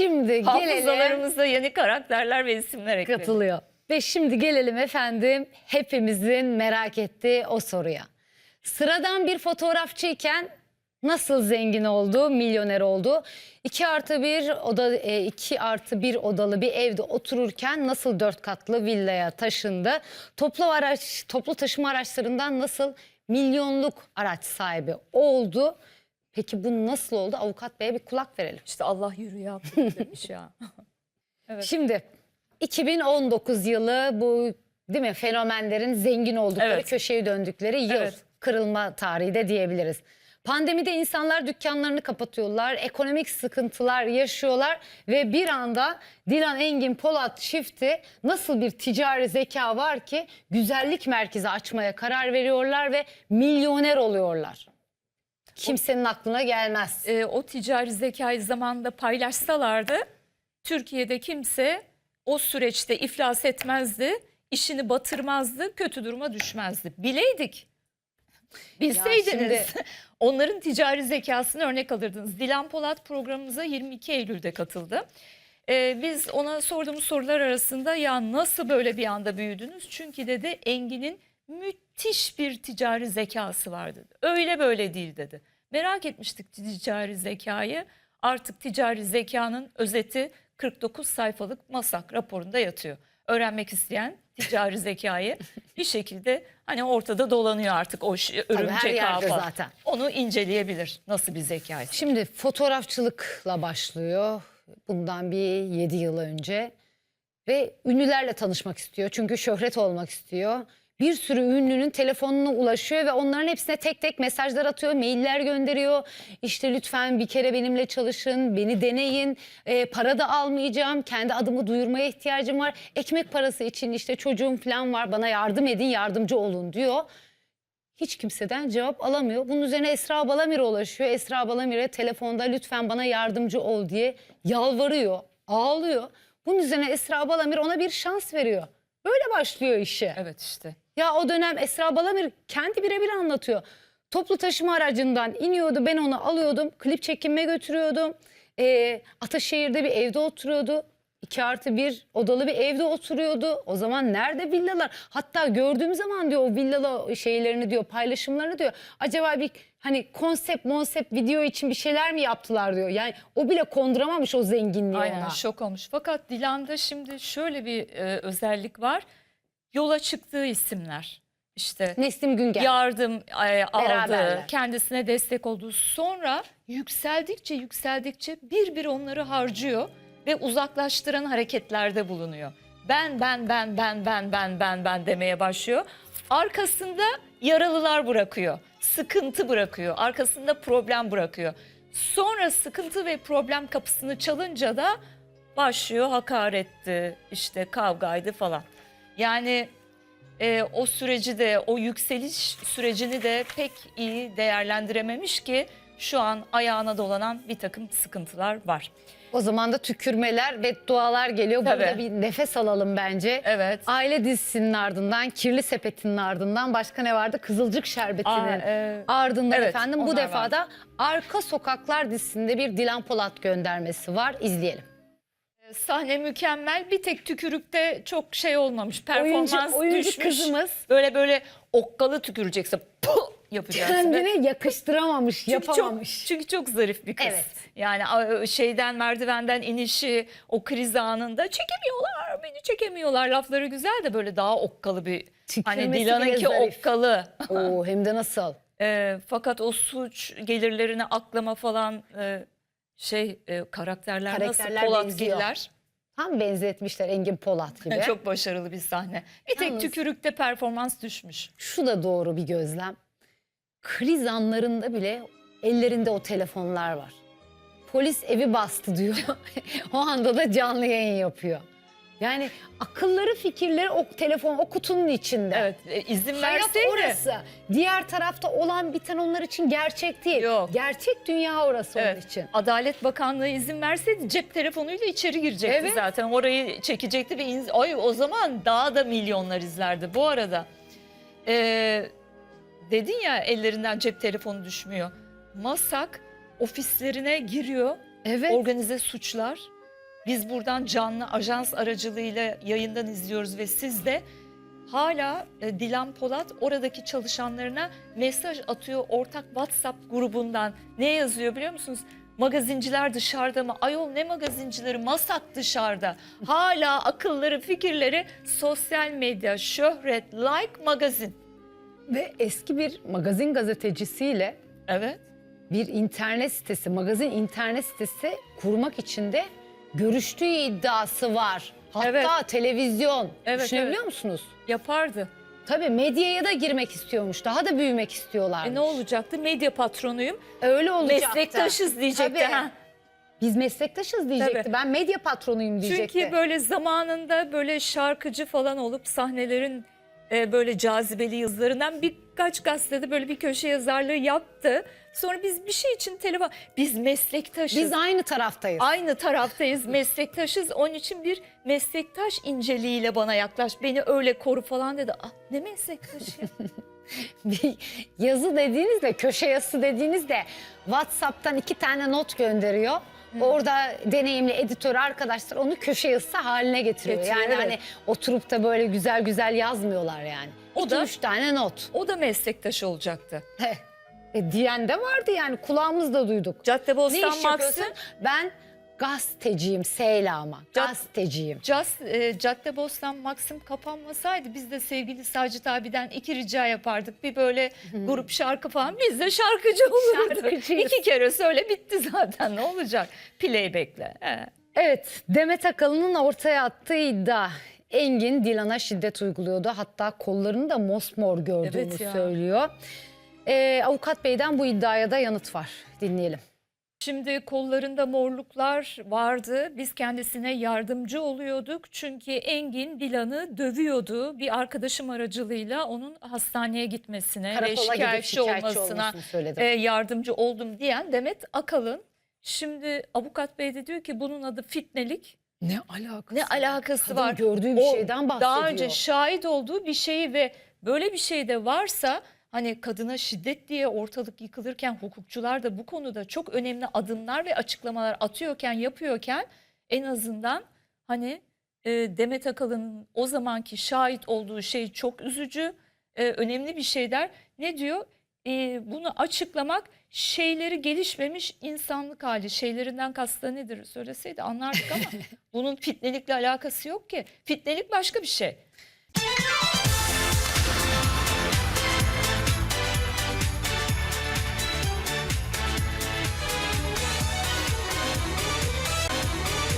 Şimdi gelelim Hafızalarımızda yeni karakterler ve isimler ekledi. katılıyor. Ve şimdi gelelim efendim hepimizin merak ettiği o soruya. Sıradan bir fotoğrafçıyken nasıl zengin oldu, milyoner oldu? 2 artı 1 oda, 2 artı 1 odalı bir evde otururken nasıl dört katlı villaya taşındı? Toplu araç, toplu taşıma araçlarından nasıl milyonluk araç sahibi oldu? Peki bu nasıl oldu? Avukat Bey'e bir kulak verelim. İşte Allah yürü ya demiş ya. Evet. Şimdi 2019 yılı bu değil mi fenomenlerin zengin oldukları, Evet. köşeyi döndükleri yıl. Evet. Kırılma tarihi de diyebiliriz. Pandemide insanlar dükkanlarını kapatıyorlar, ekonomik sıkıntılar yaşıyorlar ve bir anda Dilan Engin Polat çifti nasıl bir ticari zeka var ki güzellik merkezi açmaya karar veriyorlar ve milyoner oluyorlar. Kimsenin aklına gelmez. Ee, o ticari zekayı zamanında paylaşsalardı Türkiye'de kimse o süreçte iflas etmezdi, işini batırmazdı, kötü duruma düşmezdi. Bileydik. Bilseydiniz şimdi- onların ticari zekasını örnek alırdınız. Dilan Polat programımıza 22 Eylül'de katıldı. Ee, biz ona sorduğumuz sorular arasında ya nasıl böyle bir anda büyüdünüz? Çünkü dedi Engin'in müthiş bir ticari zekası var dedi. Öyle böyle değil dedi. Merak etmiştik ticari zekayı. Artık ticari zekanın özeti 49 sayfalık MASAK raporunda yatıyor. Öğrenmek isteyen ticari zekayı bir şekilde hani ortada dolanıyor artık o örümcek falan. zaten. Onu inceleyebilir nasıl bir zekaysa. Şimdi fotoğrafçılıkla başlıyor. Bundan bir 7 yıl önce. Ve ünlülerle tanışmak istiyor. Çünkü şöhret olmak istiyor. Bir sürü ünlünün telefonuna ulaşıyor ve onların hepsine tek tek mesajlar atıyor, mailler gönderiyor. İşte lütfen bir kere benimle çalışın, beni deneyin, e, para da almayacağım, kendi adımı duyurmaya ihtiyacım var. Ekmek parası için işte çocuğum falan var, bana yardım edin, yardımcı olun diyor. Hiç kimseden cevap alamıyor. Bunun üzerine Esra Balamir'e ulaşıyor. Esra Balamir'e telefonda lütfen bana yardımcı ol diye yalvarıyor, ağlıyor. Bunun üzerine Esra Balamir ona bir şans veriyor. Böyle başlıyor işi. Evet işte. Ya o dönem Esra Balamir kendi birebir anlatıyor. Toplu taşıma aracından iniyordu ben onu alıyordum. Klip çekime götürüyordum. Ee, Ataşehir'de bir evde oturuyordu. 2 artı bir odalı bir evde oturuyordu. O zaman nerede villalar? Hatta gördüğüm zaman diyor o villalı şeylerini diyor paylaşımlarını diyor. Acaba bir hani konsept monsept video için bir şeyler mi yaptılar diyor. Yani o bile konduramamış o zenginliği Aynen ona. şok olmuş. Fakat Dilan'da şimdi şöyle bir e, özellik var. Yola çıktığı isimler. İşte Neslim Güngör. yardım e, aldı, Beraberler. kendisine destek oldu. Sonra yükseldikçe yükseldikçe bir bir onları harcıyor ve uzaklaştıran hareketlerde bulunuyor. Ben ben ben ben ben ben ben ben demeye başlıyor. Arkasında yaralılar bırakıyor. Sıkıntı bırakıyor. Arkasında problem bırakıyor. Sonra sıkıntı ve problem kapısını çalınca da başlıyor hakaretti, işte kavgaydı falan. Yani e, o süreci de o yükseliş sürecini de pek iyi değerlendirememiş ki şu an ayağına dolanan bir takım sıkıntılar var. O zaman da tükürmeler ve dualar geliyor. Burada Tabii. bir nefes alalım bence. Evet. Aile dizisinin ardından, Kirli Sepet'in ardından başka ne vardı? Kızılcık Şerbeti'nin Aa, e, ardından evet, efendim bu onlar defa vardı. da Arka Sokaklar dizisinde bir Dilan Polat göndermesi var. İzleyelim. Sahne mükemmel. Bir tek tükürükte çok şey olmamış. Performans Oyuncu, oyuncu düşmüş. kızımız Böyle böyle okkalı tükürecekse puh yapacaksın. kendine yakıştıramamış, Çünkü yapamamış. Çok, çünkü çok zarif bir kız. Evet. Yani şeyden merdivenden inişi o kriz anında çekemiyorlar beni çekemiyorlar lafları güzel de böyle daha okkalı bir hani Tükürmesi Dilan'ınki okkalı. Oo, hem de nasıl? Ee, fakat o suç gelirlerini aklama falan e, şey e, karakterler, Karakterler nasıl Polat benziyor. Giller Tam benzetmişler Engin Polat gibi. çok başarılı bir sahne. Bir tek Yalnız- tükürükte performans düşmüş. Şu da doğru bir gözlem. Kriz anlarında bile ellerinde o telefonlar var. Polis evi bastı diyor. o anda da canlı yayın yapıyor. Yani akılları fikirleri o telefon o kutunun içinde. Evet e, izin Hayat verseydi. orası. Diğer tarafta olan biten onlar için gerçek değil. Yok. Gerçek dünya orası onun Evet. için. Adalet Bakanlığı izin verseydi cep telefonuyla içeri girecekti Evet. zaten. Orayı çekecekti ve ins- Ay, o zaman daha da milyonlar izlerdi. Bu arada ee, dedin ya ellerinden cep telefonu düşmüyor. Masak ofislerine giriyor Evet. organize suçlar Biz buradan canlı ajans aracılığıyla yayından izliyoruz ve siz de hala e, Dilan Polat oradaki çalışanlarına mesaj atıyor ortak WhatsApp grubundan. Ne yazıyor biliyor musunuz? Magazinciler dışarıda mı? Ayol ne magazincileri? Masak dışarıda. Hala akılları, fikirleri sosyal medya, şöhret, like, magazin. Ve eski bir magazin gazetecisiyle Evet. bir internet sitesi, magazin internet sitesi kurmak için de görüştüğü iddiası var. Hatta Evet. televizyon. Evet, Düşünebiliyor evet. musunuz? Yapardı. Tabii medyaya da girmek istiyormuş. Daha da büyümek istiyorlar. E ne olacaktı? Medya patronuyum. Öyle olacaktı. Meslektaşız diyecekti. Tabii. ha. Biz meslektaşız diyecekti. Tabii. Ben medya patronuyum diyecekti. Çünkü böyle zamanında böyle şarkıcı falan olup sahnelerin e, böyle cazibeli yazılarından birkaç gazetede böyle bir köşe yazarlığı yaptı. Sonra biz bir şey için telefon biz meslektaşız. Biz aynı taraftayız. Aynı taraftayız, meslektaşız. Onun için bir meslektaş inceliğiyle bana yaklaş. Beni öyle koru falan dedi. Ah, ne meslektaşı? Bir yazı dediğinizde, köşe yazısı dediğinizde WhatsApp'tan iki tane not gönderiyor. Orada deneyimli editör arkadaşlar onu köşe yazısı haline getiriyor. Getiriyor, yani evet. hani oturup da böyle güzel güzel yazmıyorlar yani. O İki da- üç tane not. o da meslektaş olacaktı. Heh. E, diyen de vardı yani kulağımızda duyduk. Ne Caddebostan iş yapıyorsun? Ben gazeteciyim seylama. Gazeteciyim. Cas, e, Caddebostan Maxim kapanmasaydı biz de sevgili Sacit abiden iki rica yapardık. Bir böyle grup şarkı falan biz de şarkıcı olurduk. İki kere söyle bitti zaten ne olacak playback'le. He. Evet, Demet Akalın'ın ortaya attığı iddia. Engin Dilan'a şiddet uyguluyordu. Hatta kollarını da mosmor gördüğünü Evet ya. söylüyor. Ee, avukat beyden bu iddiaya da yanıt var. Dinleyelim. Şimdi kollarında morluklar vardı. Biz kendisine yardımcı oluyorduk. Çünkü Engin Dilan'ı dövüyordu. Bir arkadaşım aracılığıyla onun hastaneye gitmesine ve Karakola gidip şikayetçi, şikayetçi olmasına olmasını söyledim. e, yardımcı oldum diyen Demet Akalın. Şimdi avukat bey de diyor ki bunun adı fitnelik. ne alakası? Ne alakası Kadın var? gördüğü bir O şeyden bahsediyor. Daha önce şahit olduğu bir şeyi ve böyle bir şey de varsa hani kadına şiddet diye ortalık yıkılırken hukukçular da bu konuda çok önemli adımlar ve açıklamalar atıyorken yapıyorken en azından hani e, Demet Akalın'ın o zamanki şahit olduğu şey çok üzücü, e, önemli bir şey der. Ne diyor? E, bunu açıklamak şeyleri gelişmemiş insanlık hali. Şeylerinden kastı nedir söyleseydi anlardık ama bunun fitnelikle alakası yok ki. Fitnelik başka bir şey.